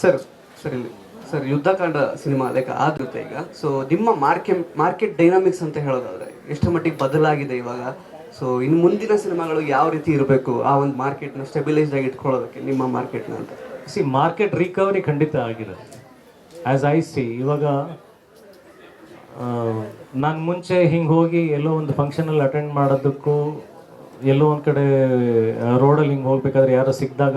Sir sir sir, Yuddhakaanda cinema like ಆದ್ರತೆ ಈಗ. So ನಿಮ್ಮ ಮಾರ್ಕೆಟ್ ಮಾರ್ಕೆಟ್ ಡೈನಾಮಿಕ್ಸ್ ಅಂತ ಹೇಳೋದಾದ್ರೆ ಎಷ್ಟು ಮಟ್ಟಿಗೆ ಬದಲಾಗಿದೆ ಇವಾಗ? ಸೊ ಇನ್ನು ಮುಂದಿನ ಸಿನಿಮಾಗಳು ಯಾವ ರೀತಿ ಇರಬೇಕು ಆ ಒಂದು ಮಾರ್ಕೆಟ್ನ ಸ್ಟೆಬಿಲೈಸ್ ಆಗಿ ಇಟ್ಕೊಳ್ಳೋದಕ್ಕೆ ನಿಮ್ಮ ಮಾರ್ಕೆಟ್ನ ಅಂತ? ಸಿ ಮಾರ್ಕೆಟ್ ರಿಕವರಿ ಖಂಡಿತ ಆಗಿದೆ. ಆ್ಯಸ್ ಐ ಸಿ ಇವಾಗ ನಾನು ಮುಂಚೆ ಹಿಂಗೆ ಹೋಗಿ ಎಲ್ಲೋ ಒಂದು ಫಂಕ್ಷನಲ್ಲಿ ಅಟೆಂಡ್ ಮಾಡೋದಕ್ಕೂ ಎಲ್ಲೋ ಒಂದು ಕಡೆ ರೋಡಲ್ಲಿ ಹಿಂಗೆ ಹೋಗ್ಬೇಕಾದ್ರೆ ಯಾರೋ ಸಿಕ್ಕಿದಾಗ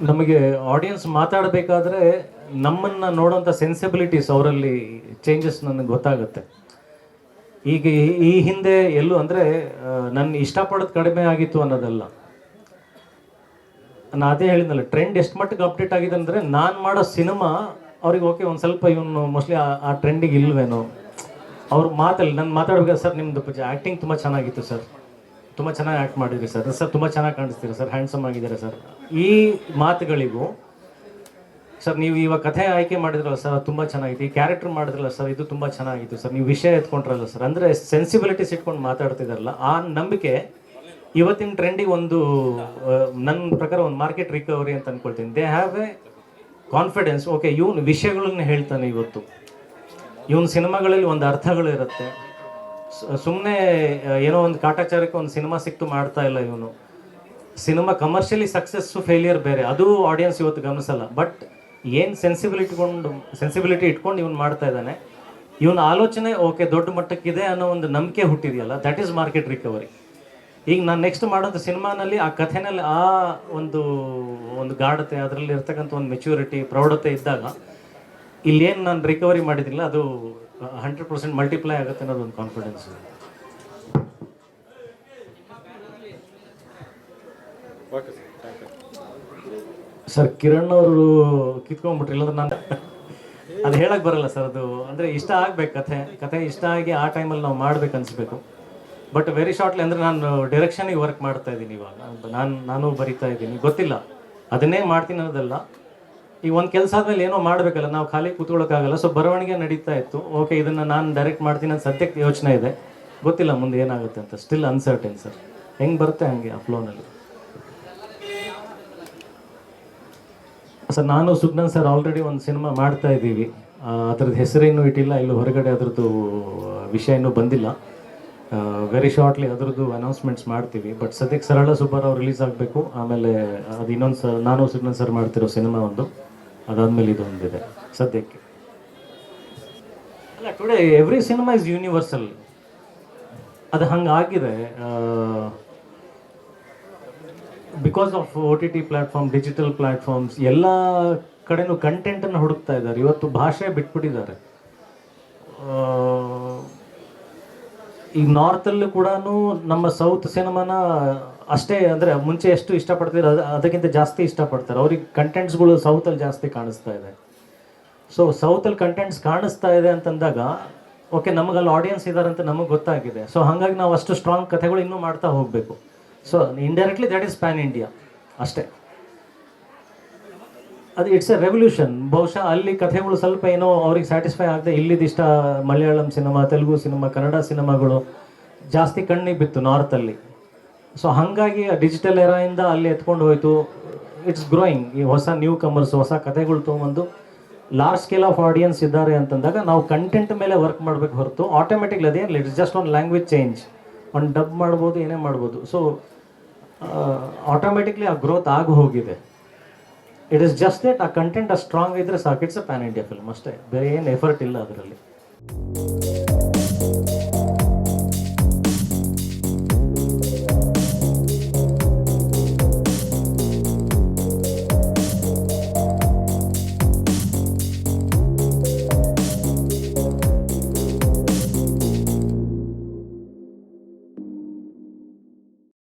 ನಮಗೆ ಆಡಿಯನ್ಸ್ ಮಾತಾಡಬೇಕಾದ್ರೆ ನಮ್ಮನ್ನ ನೋಡೋಂಥ ಸೆನ್ಸಿಬಿಲಿಟೀಸ್ ಅವರಲ್ಲಿ ಚೇಂಜಸ್ ನನಗೆ ಗೊತ್ತಾಗುತ್ತೆ. ಈಗ ಈ- ಹಿಂದೆ ಎಲ್ಲೂ ಅಂದರೆ ನನ್ನ ಇಷ್ಟಪಡೋದು ಕಡಿಮೆ ಆಗಿತ್ತು ಅನ್ನೋದಲ್ಲ. ನಾನು ಅದೇ ಹೇಳಿದ್ನಲ್ಲ ಟ್ರೆಂಡ್ ಎಷ್ಟು ಮಟ್ಟಿಗೆ ಅಪ್ಡೇಟ್ ಆಗಿದೆ ಅಂದರೆ ನಾನು ಮಾಡೋ ಸಿನಿಮಾ ಅವ್ರಿಗೆ ಓಕೆ ಒಂದು ಸ್ವಲ್ಪ ಇವನು ಮೋಸ್ಟ್ಲಿ ಆ ಟ್ರೆಂಡಿಗೆ ಇಲ್ವೇನೋ. ಅವ್ರು ಮಾತಲ್ಲಿ ನಾನು ಮಾತಾಡ್ಬೇಕಾದ್ರೆ ಸರ್ ನಿಮ್ಮದು ಆ್ಯಕ್ಟಿಂಗ್ ತುಂಬ ಚೆನ್ನಾಗಿತ್ತು ಸರ್. ತುಂಬ ಚೆನ್ನಾಗಿ ಆ್ಯಕ್ಟ್ ಮಾಡಿದ್ರಿ ಸರ್. ಸರ್ ತುಂಬ ಚೆನ್ನಾಗಿ ಕಾಣಿಸ್ತೀರಾ ಸರ್? ಹ್ಯಾಂಡ್ಸಮ್ ಆಗಿದ್ದಾರೆ ಸರ್? ಈ ಮಾತುಗಳಿಗೂ ಸರ್ ನೀವು ಇವಾಗ ಕಥೆ ಆಯ್ಕೆ ಮಾಡಿದ್ರಲ್ಲ ಸರ್, ಅದು ತುಂಬ ಚೆನ್ನಾಗಿತ್ತು. ಈ ಕ್ಯಾರೆಕ್ಟರ್ ಮಾಡಿದ್ರಲ್ಲ ಸರ್, ಇದು ತುಂಬ ಚೆನ್ನಾಗಿತ್ತು ಸರ್. ನೀವು ವಿಷಯ ಎತ್ಕೊಂಡ್ರಲ್ಲ ಸರ್. ಅಂದರೆ ಸೆನ್ಸಿಬಿಲಿಟೀಸ್ ಇಟ್ಕೊಂಡು ಮಾತಾಡ್ತಿದಾರಲ್ಲ, ಆ ನಂಬಿಕೆ ಇವತ್ತಿನ ಟ್ರೆಂಡಿಗೆ ಒಂದು ನನ್ನ ಪ್ರಕಾರ ಒಂದು ಮಾರ್ಕೆಟ್ ರಿಕವರಿ ಅಂತ ಅನ್ಕೊಳ್ತೀನಿ. They have a confidence okay ಇವನು ವಿಷಯಗಳನ್ನ ಹೇಳ್ತಾನೆ ಇವತ್ತು. ಇವನ್ ಸಿನಿಮಾಗಳಲ್ಲಿ ಒಂದು ಅರ್ಥಗಳು ಇರುತ್ತೆ. ಸುಮ್ಮನೆ ಏನೋ ಒಂದು ಕಾಟಾಚಾರಕ್ಕೆ ಒಂದು ಸಿನಿಮಾ ಸಿಕ್ತು ಮಾಡ್ತಾ ಇಲ್ಲ ಇವನು. ಸಿನಿಮಾ ಕಮರ್ಷಿಯಲಿ ಸಕ್ಸಸ್ಸು ಫೇಲಿಯರ್ ಬೇರೆ. ಅದು ಆಡಿಯನ್ಸ್ ಇವತ್ತು ಗಮನಿಸಲ್ಲ. ಬಟ್ ಏನು ಸೆನ್ಸಿಬಿಲಿಟಿ ಇಟ್ಕೊಂಡು ಸೆನ್ಸಿಬಿಲಿಟಿ ಇಟ್ಕೊಂಡು ಇವನು ಮಾಡ್ತಾ ಇದ್ದಾನೆ, ಇವನ ಆಲೋಚನೆ, ಓಕೆ, ದೊಡ್ಡ ಮಟ್ಟಕ್ಕಿದೆ ಅನ್ನೋ ಒಂದು ನಂಬಿಕೆ ಹುಟ್ಟಿದೆಯಲ್ಲ ದಟ್ ಈಸ್ ಮಾರ್ಕೆಟ್ ರಿಕವರಿ ಈಗ ನಾನು ನೆಕ್ಸ್ಟ್ ಮಾಡೋಂಥ ಸಿನಿಮಾನಲ್ಲಿ ಆ ಕಥೆನಲ್ಲಿ ಆ ಒಂದು ಒಂದು ಗಾಢತೆ ಅದರಲ್ಲಿ ಇರ್ತಕ್ಕಂಥ ಒಂದು ಮೆಚ್ಯೂರಿಟಿ ಪ್ರೌಢತೆ ಇದ್ದಾಗ ಇಲ್ಲಿ ಏನು ನಾನು ರಿಕವರಿ ಮಾಡಿದಿಲ್ಲ ಅದು ಹಂಡ್ರೆಡ್ ಪರ್ಸೆಂಟ್ ಮಲ್ಟಿಪ್ಲೈ ಆಗುತ್ತೆ ಅನ್ನೋದು ಒಂದು ಕಾನ್ಫಿಡೆನ್ಸ್ ಸರ್ ಕಿರಣ್ ಅವರು ಕಿತ್ಕೊಂಡ್ಬಿಟ್ರಿ ಇಲ್ಲಾಂದ್ರೆ ನಾನು ಅದು ಹೇಳಕ್ ಬರಲ್ಲ ಸರ್ ಅದು ಅಂದ್ರೆ ಇಷ್ಟ ಆಗ್ಬೇಕು ಕಥೆ ಕಥೆ ಇಷ್ಟ ಆಗಿ ಆ ಟೈಮಲ್ಲಿ ನಾವು ಮಾಡ್ಬೇಕು ಅನ್ಸ್ಬೇಕು. ಬಟ್ ವೆರಿ ಶಾರ್ಟ್ಲಿ ಅಂದ್ರೆ ನಾನು ಡೈರೆಕ್ಷನಿಗೆ ವರ್ಕ್ ಮಾಡ್ತಾ ಇದ್ದೀನಿ ಇವಾಗ. ನಾನು ನಾನು ಬರಿತಾ ಇದ್ದೀನಿ. ಗೊತ್ತಿಲ್ಲ. ಅದನ್ನೇ ಮಾಡ್ತೀನಿ ಅನ್ನೋದಲ್ಲ. ಈಗ ಒಂದು ಕೆಲಸ ಆದ್ಮೇಲೆ ಏನೋ ಮಾಡಬೇಕಲ್ಲ, ನಾವು ಖಾಲಿ ಕೂತ್ಕೊಳ್ಳೋಕ್ಕಾಗಲ್ಲ ಸೊ ಬರವಣಿಗೆ ನಡೀತಾ ಇತ್ತು. ಓಕೆ ಇದನ್ನ ನಾನು ಡೈರೆಕ್ಟ್ ಮಾಡ್ತೀನಿ ಅಂತ ಸದ್ಯಕ್ಕೆ ಯೋಚನೆ ಇದೆ. ಗೊತ್ತಿಲ್ಲ ಮುಂದೆ ಏನಾಗುತ್ತೆ ಅಂತ. ಸ್ಟಿಲ್ ಅನ್ಸರ್ಟನ್ ಸರ್ ಹೆಂಗೆ ಬರುತ್ತೆ ಹಂಗೆ ಆ ಫ್ಲೋನಲ್ಲಿ ಸರ್ ನಾನು ಸುಗ್ನನ್ ಸರ್ ಆಲ್ರೆಡಿ ಒಂದು ಸಿನಿಮಾ ಮಾಡ್ತಾ ಇದ್ದೀವಿ. ಅದ್ರದ್ದು ಹೆಸರೇನು ಇಟ್ಟಿಲ್ಲ. ಇಲ್ಲಿ ಹೊರಗಡೆ ಅದ್ರದ್ದು ವಿಷಯ ಇನ್ನೂ ಬಂದಿಲ್ಲ. ವೆರಿ ಶಾರ್ಟ್ಲಿ ಅದ್ರದ್ದು ಅನೌನ್ಸ್ಮೆಂಟ್ಸ್ ಮಾಡ್ತೀವಿ. ಬಟ್ ಸದ್ಯಕ್ಕೆ ಸರಳ ಅವ್ರು ರಿಲೀಸ್ ಆಗಬೇಕು. ಆಮೇಲೆ ಅದು ಇನ್ನೊಂದು ಸರ್ ನಾನು ಸುಗ್ನನ್ ಸರ್ ಮಾಡ್ತಿರೋ ಸಿನಿಮಾ ಒಂದು. ಅದಾದ್ಮೇಲೆ ಇದು ಒಂದಿದೆ ಸದ್ಯಕ್ಕೆ. ಅಲ್ಲ today every cinema is universal ಅದು ಹಂಗಾಗಿದೆ because of O T T platform digital platforms ಎಲ್ಲ ಕಡೆನೂ ಕಂಟೆಂಟನ್ನು ಹುಡುಕ್ತಾ ಇದ್ದಾರೆ. ಇವತ್ತು ಭಾಷೆ ಬಿಟ್ಬಿಟ್ಟಿದ್ದಾರೆ. ಈಗ ನಾರ್ತಲ್ಲೂ ಕೂಡ ನಮ್ಮ ಸೌತ್ ಸಿನಿಮಾನ ಅಷ್ಟೇ ಅಂದರೆ ಮುಂಚೆ ಎಷ್ಟು ಇಷ್ಟಪಡ್ತಿದ್ರು ಅದು, ಅದಕ್ಕಿಂತ ಜಾಸ್ತಿ ಇಷ್ಟಪಡ್ತಾರೆ. ಅವ್ರಿಗೆ ಕಂಟೆಂಟ್ಸ್ಗಳು ಸೌತಲ್ಲಿ ಜಾಸ್ತಿ ಕಾಣಿಸ್ತಾ ಇದೆ. ಸೊ ಸೌತಲ್ಲಿ ಕಂಟೆಂಟ್ಸ್ ಕಾಣಿಸ್ತಾ ಇದೆ ಅಂತಂದಾಗ ಓಕೆ ನಮಗಲ್ಲಿ ಆಡಿಯನ್ಸ್ ಇದ್ದಾರೆ ಅಂತ ನಮಗೆ ಗೊತ್ತಾಗಿದೆ. ಸೊ ಹಾಗಾಗಿ ನಾವು ಅಷ್ಟು ಸ್ಟ್ರಾಂಗ್ ಕಥೆಗಳು ಇನ್ನೂ ಮಾಡ್ತಾ ಹೋಗಬೇಕು. So indirectly that is pan India ಅಷ್ಟೇ. ಅದು ಇಟ್ಸ್ ಎ ರೆವಲ್ಯೂಷನ್ ಬಹುಶಃ ಅಲ್ಲಿ ಕಥೆಗಳು ಸ್ವಲ್ಪ ಏನೋ ಅವ್ರಿಗೆ ಸ್ಯಾಟಿಸ್ಫೈ ಆಗದೆ ಇಲ್ಲಿದಿಷ್ಟ ಮಲಯಾಳಂ ಸಿನಿಮಾ, ತೆಲುಗು ಸಿನಿಮಾ, ಕನ್ನಡ ಸಿನಿಮಾಗಳು ಜಾಸ್ತಿ ಕಣ್ಣಿಗೆ ಬಿತ್ತು ನಾರ್ತಲ್ಲಿ ಸೊ ಹಾಗಾಗಿ ಡಿಜಿಟಲ್ ಎರಾಯಿಂದ ಅಲ್ಲಿ ಎತ್ಕೊಂಡು ಹೋಯ್ತು. ಇಟ್ಸ್ ಗ್ರೋಯಿಂಗ್ ಈ ಹೊಸ ನ್ಯೂ ಕಮರ್ಸ್ ಹೊಸ ಕಥೆಗಳು ತೊಗೊಂಬಂದು ಲಾರ್ಜ್ ಸ್ಕೇಲ್ ಆಫ್ ಆಡಿಯನ್ಸ್ ಇದ್ದಾರೆ ಅಂತಂದಾಗ ನಾವು ಕಂಟೆಂಟ್ ಮೇಲೆ ವರ್ಕ್ ಮಾಡಬೇಕು ಹೊರತು automatically ಅದೇನಿಲ್ಲ it's just one language change ಒಂದು ಡಬ್ ಮಾಡ್ಬೋದು, ಏನೇ ಮಾಡ್ಬೋದು. ಸೊ ಆಟೋಮೆಟಿಕ್ಲಿ ಆ ಗ್ರೋತ್ ಆಗಿ ಹೋಗಿದೆ. ಇಟ್ ಇಸ್ ಜಸ್ಟ್ ದಟ್ ಆ ಕಂಟೆಂಟ್ ಅಷ್ಟು ಸ್ಟ್ರಾಂಗ್ ಇದ್ರೆ ಸಾಕು it's a pan India film ಅಷ್ಟೇ. ಬೇರೆ ಏನು ಎಫರ್ಟ್ ಇಲ್ಲ ಅದರಲ್ಲಿ.